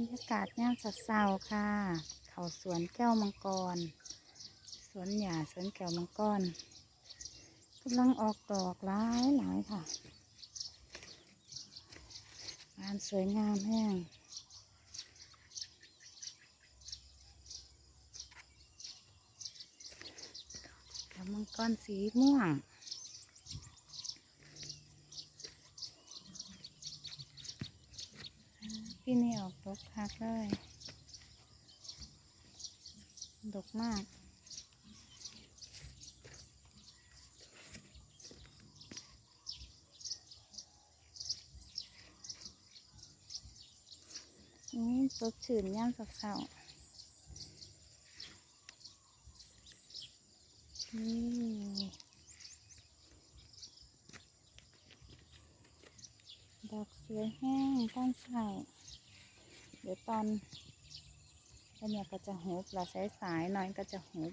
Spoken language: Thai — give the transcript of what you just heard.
บรรยากาศย่ามสัดเศร้าค่ะ เขาสวนแก้วมังกร สวนหญ้าสวนแก้วมังกรกำลังออกดอกหลายหลายๆค่ะงานสวยงามแห้งแก้วมังกรสีม่วง ปีนี้ออกดกคักเลย ดกมาก นี่สดชื่นย่ามสักเสาร์นี่ ดอกสวยแห้งต้นใส่เดี๋ยวตอนแล้วเนี่ยก็จะหุบเราใช้สายหน่อยก็จะหุบ